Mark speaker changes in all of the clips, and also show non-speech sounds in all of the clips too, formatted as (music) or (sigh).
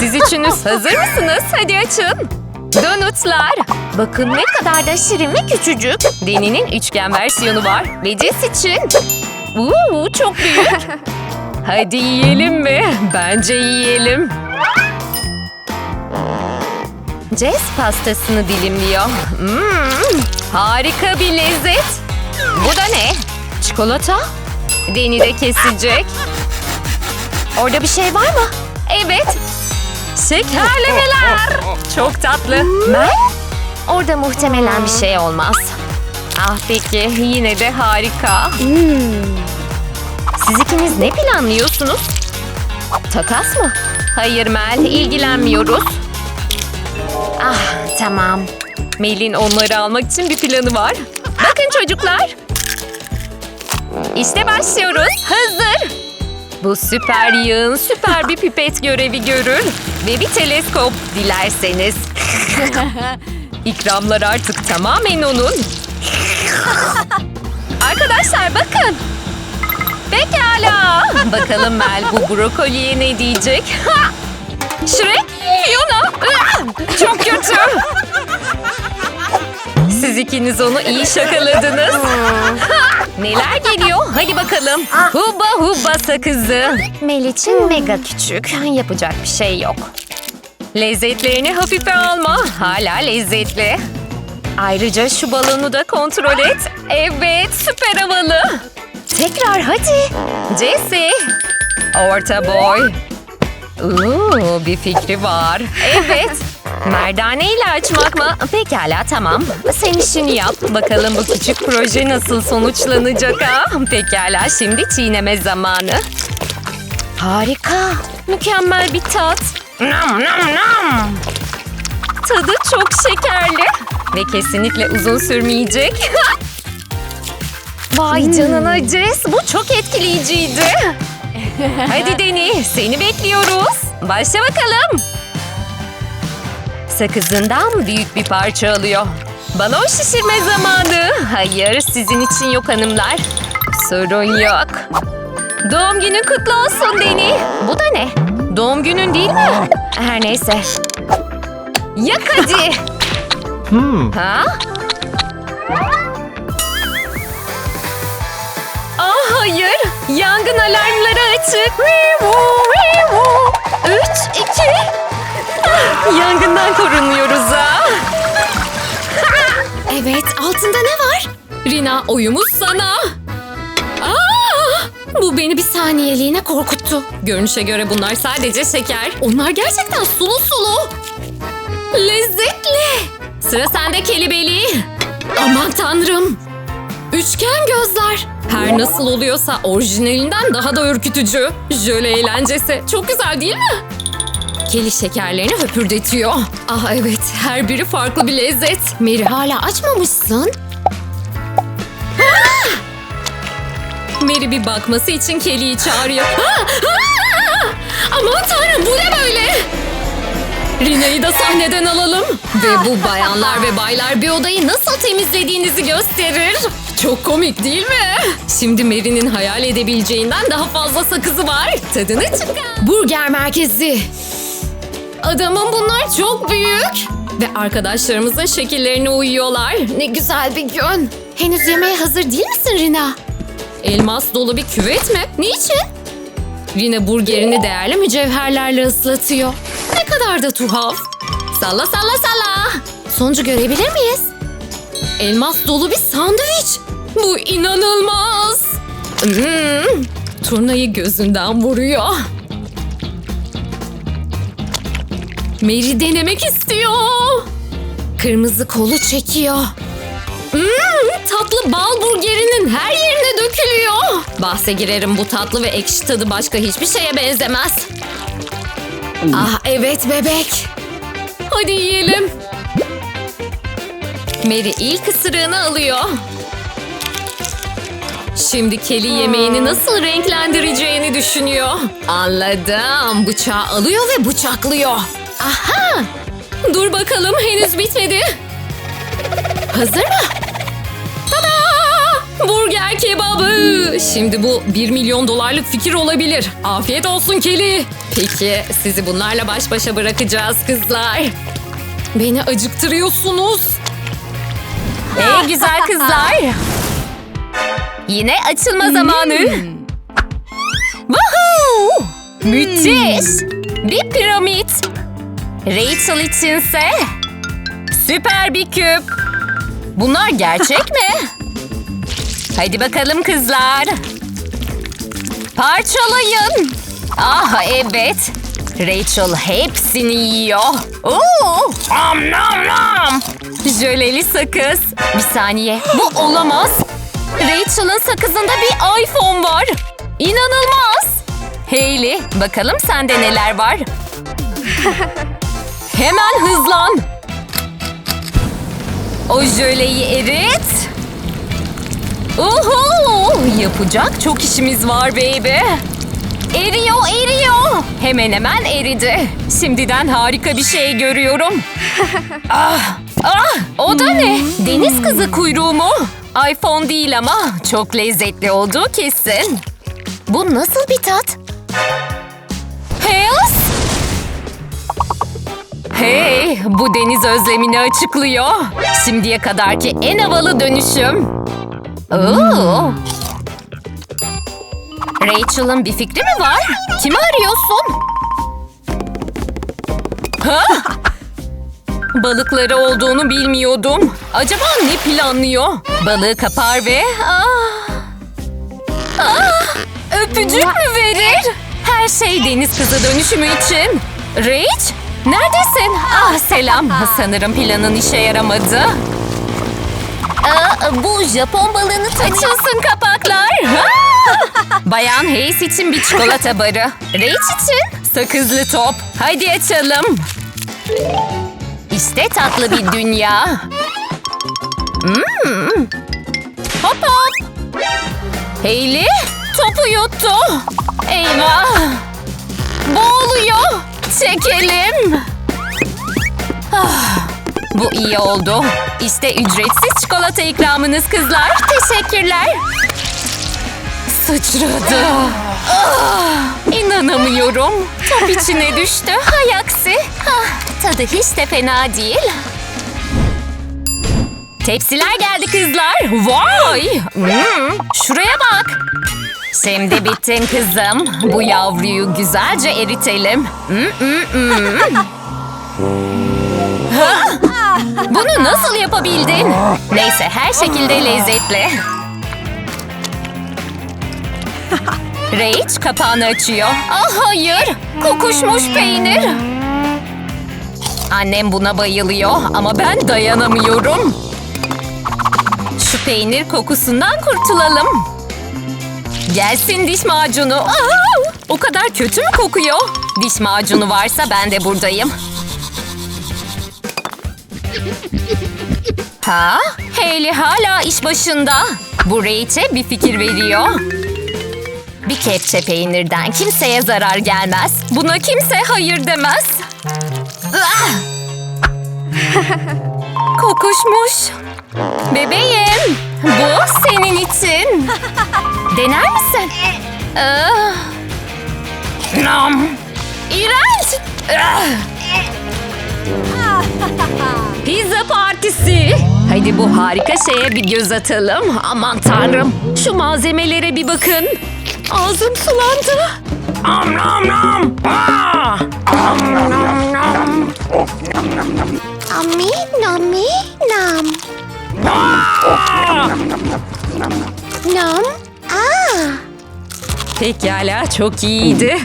Speaker 1: Siz üçünüz hazır mısınız? Hadi açın. Donutlar. Bakın ne kadar da şirin ve küçücük. Deni'nin üçgen versiyonu var. Ve Jess için. Uuu çok büyük. Hadi yiyelim mi? Bence yiyelim. Jess pastasını dilimliyor. Hmm, harika bir lezzet. Bu da ne? Çikolata? Deni de kesecek. Orada bir şey var mı? Evet. Şekerlemeler. Çok tatlı. Mel? Orada muhtemelen bir şey olmaz. Ah peki yine de harika. Siz ikiniz ne planlıyorsunuz? Takas mı? Hayır Mel ilgilenmiyoruz. Ah tamam. Mel'in onları almak için bir planı var. Bakın çocuklar. İşte başlıyoruz. Hazır. Bu süper yığın süper bir pipet görevi görür. Ve bir teleskop dilerseniz. (laughs) İkramlar artık tamamen onun. (laughs) Arkadaşlar bakın. Pekala. Bakalım Mel bu brokoliye ne diyecek? (laughs) Shrek, Fiona. Çok kötü. Siz ikiniz onu iyi şakaladınız. (laughs) Neler geliyor? Hadi bakalım. Hubba hubba sakızı. Mel için mega küçük. Yapacak bir şey yok. Lezzetlerini hafife alma. Hala lezzetli. Ayrıca şu balonu da kontrol et. Evet, süper havalı. Tekrar hadi. Jesse. Orta boy. Oo, bir fikri var. Evet. Merdane ile açmak mı? Pekala tamam. Sen işini yap. Bakalım bu küçük proje nasıl sonuçlanacak ha? Pekala şimdi çiğneme zamanı. Harika. Mükemmel bir tat. Nam nam nam. Tadı çok şekerli. Ve kesinlikle uzun sürmeyecek. (laughs) Vay canına Jess. Bu çok etkileyiciydi. (laughs) Hadi Deni, seni bekliyoruz. Başla bakalım. Sakızından büyük bir parça alıyor. Balon şişirme zamanı. Hayır, sizin için yok hanımlar. Sorun yok. Doğum günün kutlu olsun Deni. Bu da ne? Doğum günün değil mi? Her neyse. Yak hadi. Ha? Ah hayır. Yangın alarmları açık. Üç, iki. Ah, Yangından korunuyoruz ha. Evet, altında ne var? Rina, oyumuz sana. Aa, bu beni bir saniyeliğine korkuttu. Görünüşe göre bunlar sadece şeker. Onlar gerçekten sulu sulu. Lezzetli. Sıra sende kelibeli. Aman tanrım. Üçgen gözler. Her nasıl oluyorsa orijinalinden daha da ürkütücü. Jöle eğlencesi. Çok güzel değil mi? Keli şekerlerini höpürdetiyor. Ah evet, her biri farklı bir lezzet. Mary hala açmamışsın. Ah! Mary bir bakması için Kelly'yi çağırıyor. Ah! Ah! Aman tanrım bu ne böyle? Rina'yı da sahneden alalım. Ve bu bayanlar ve baylar bir odayı nasıl temizlediğinizi gösterir. Çok komik değil mi? Şimdi Mary'nin hayal edebileceğinden daha fazla sakızı var. Tadını çıkar. Burger merkezi. Adamın bunlar çok büyük. Ve arkadaşlarımızın şekillerine uyuyorlar. Ne güzel bir gün. Henüz yemeğe hazır değil misin Rina? Elmas dolu bir küvet mi? Niçin? Rina burgerini değerli mücevherlerle ıslatıyor. Ne kadar da tuhaf. Salla salla salla. Sonucu görebilir miyiz? Elmas dolu bir sandviç. Bu inanılmaz. Hmm, turnayı gözünden vuruyor. Mary denemek istiyor. Kırmızı kolu çekiyor. Hmm, tatlı bal burgerinin her yerine dökülüyor. Bahse girerim bu tatlı ve ekşi tadı başka hiçbir şeye benzemez. Ah evet bebek. Hadi yiyelim. Mary ilk ısırığını alıyor. Şimdi Kelly yemeğini nasıl renklendireceğini düşünüyor. Anladım. Bıçağı alıyor ve bıçaklıyor. Aha! Dur bakalım henüz bitmedi. Hazır mı? Tada! Burger kebabı. Şimdi bu 1 milyon dolarlık fikir olabilir. Afiyet olsun Kelly. Peki sizi bunlarla baş başa bırakacağız kızlar. Beni acıktırıyorsunuz.
Speaker 2: Ey (laughs) güzel kızlar. Yine açılma zamanı. Woohoo! Müthiş. Bir piramit. Rachel içinse süper bir küp. Bunlar gerçek mi? Hadi bakalım kızlar. Parçalayın. Ah evet. Rachel hepsini yiyor. Oo! Am nam nam. Jöleli sakız. Bir saniye. Bu olamaz. Rachel'ın sakızında bir iPhone var. İnanılmaz. Hayley, bakalım sende neler var? (laughs) Hemen hızlan. O jöleyi erit. Uhu! Yapacak çok işimiz var baby. Eriyor, eriyor. Hemen hemen eridi. Şimdiden harika bir şey görüyorum. (laughs) ah, ah, o da ne? Deniz kızı kuyruğu mu? iPhone değil ama çok lezzetli olduğu kesin. Bu nasıl bir tat? Hells? Hey, bu deniz özlemini açıklıyor. Şimdiye kadarki en havalı dönüşüm. Oo. Rachel'ın bir fikri mi var? Kimi arıyorsun? Ha? Balıkları olduğunu bilmiyordum. Acaba ne planlıyor? Balığı kapar ve... Ah! Ah! Öpücük mü verir? Her şey deniz kızı dönüşümü için. Rach, neredesin? Ah selam. Sanırım planın işe yaramadı. Aa, bu Japon balığını Açılsın kapaklar. (laughs) Bayan Hayes için bir çikolata barı. Rach için sakızlı top. Hadi açalım. İşte tatlı bir dünya. Hmm. Hop hop. Hayley topu yuttu. Eyvah. Boğuluyor. Çekelim. Ah, bu iyi oldu. İşte ücretsiz çikolata ikramınız kızlar. Teşekkürler. Sıçradı. Ah, inanamıyorum. Top içine düştü. Hay aksi. Ah, tadı hiç de fena değil. Tepsiler geldi kızlar. Vay! Hmm, şuraya bak. Şimdi bittin kızım. Bu yavruyu güzelce eritelim. Hmm, hmm. Ha? Bunu nasıl yapabildin? Neyse her şekilde lezzetli. Rach kapağını açıyor. Ah hayır, kokuşmuş peynir. Annem buna bayılıyor ama ben dayanamıyorum. Şu peynir kokusundan kurtulalım. Gelsin diş macunu. Aa, o kadar kötü mü kokuyor? Diş macunu varsa ben de buradayım. Ha? Hayley hala iş başında. Bu Rach'e bir fikir veriyor. Bir kepçe peynirden kimseye zarar gelmez. Buna kimse hayır demez. Ah! (laughs) Kokuşmuş. Bebeğim, bu senin için. Dener misin? Ah. Nam. İğrenç. Ah. Pizza partisi. Hadi bu harika şeye bir göz atalım. Aman tanrım. Şu malzemelere bir bakın. Ağzım sulandı. Am nam nam. Ah! Am nam nam.
Speaker 3: Ami, nami,
Speaker 2: Pekala çok iyiydi.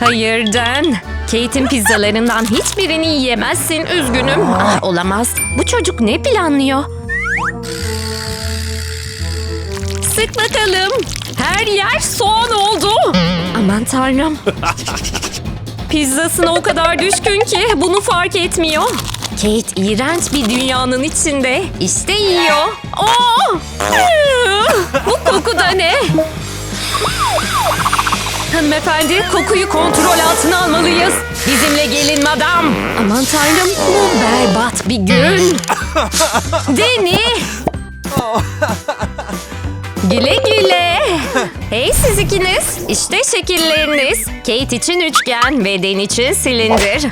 Speaker 2: Hayırdan. Kate'in pizzalarından hiçbirini yiyemezsin. Üzgünüm. Ah, olamaz. Bu çocuk ne planlıyor? Sık bakalım. Her yer soğan oldu. Aman tanrım. Pizzasına o kadar düşkün ki bunu fark etmiyor. Kate iğrenç bir dünyanın içinde. İşte yiyor. Oo! Bu koku da ne? Hanımefendi kokuyu kontrol altına almalıyız. Bizimle gelin madam. Aman tanrım bu berbat bir gün. Deni. Güle güle. Hey siz ikiniz. İşte şekilleriniz. Kate için üçgen ve Den için silindir.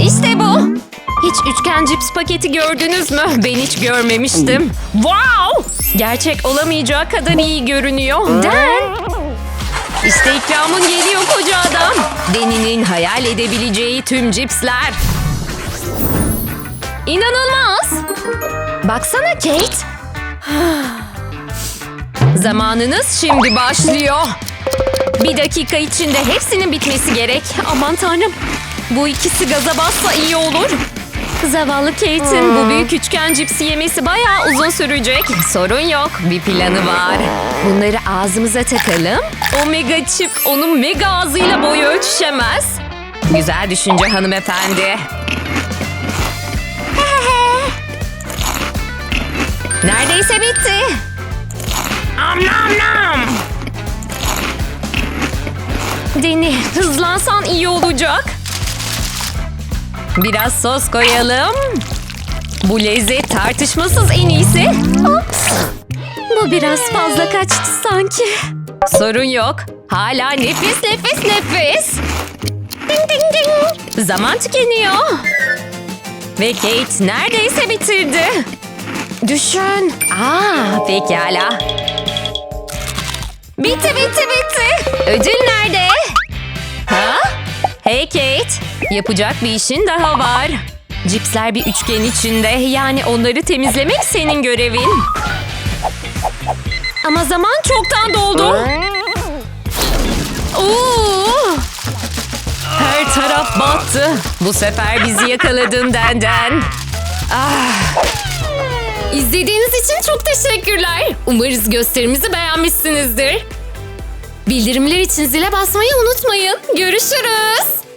Speaker 2: İşte bu. Hiç üçgen cips paketi gördünüz mü? Ben hiç görmemiştim. Wow! Gerçek olamayacak kadar iyi görünüyor. Den! İşte ikramın geliyor koca adam. Deni'nin hayal edebileceği tüm cipsler. İnanılmaz. Baksana Kate. Zamanınız şimdi başlıyor. Bir dakika içinde hepsinin bitmesi gerek. Aman tanrım. Bu ikisi gaza bassa iyi olur. Zavallı Kate'in bu büyük üçgen cipsi yemesi bayağı uzun sürecek. Sorun yok. Bir planı var. Bunları ağzımıza takalım. O mega çip onun mega ağzıyla boyu ölçüşemez. Güzel düşünce hanımefendi. (laughs) Neredeyse bitti. Am nam nam. Deni hızlansan iyi olacak. Biraz sos koyalım. Bu lezzet tartışmasız en iyisi. Ops. Bu biraz fazla kaçtı sanki. Sorun yok. Hala nefis nefis nefis. Ding ding ding. Zaman tükeniyor. Ve Kate neredeyse bitirdi. Düşün. Aa, pekala. Bitti bitti bitti. Ödül nerede? Hey Kate. Yapacak bir işin daha var. Cipsler bir üçgen içinde. Yani onları temizlemek senin görevin. Ama zaman çoktan doldu. Oo! Her taraf battı. Bu sefer bizi yakaladın Denden.
Speaker 1: İzlediğiniz için çok teşekkürler. Umarız gösterimizi beğenmişsinizdir. Bildirimler için zile basmayı unutmayın. Görüşürüz.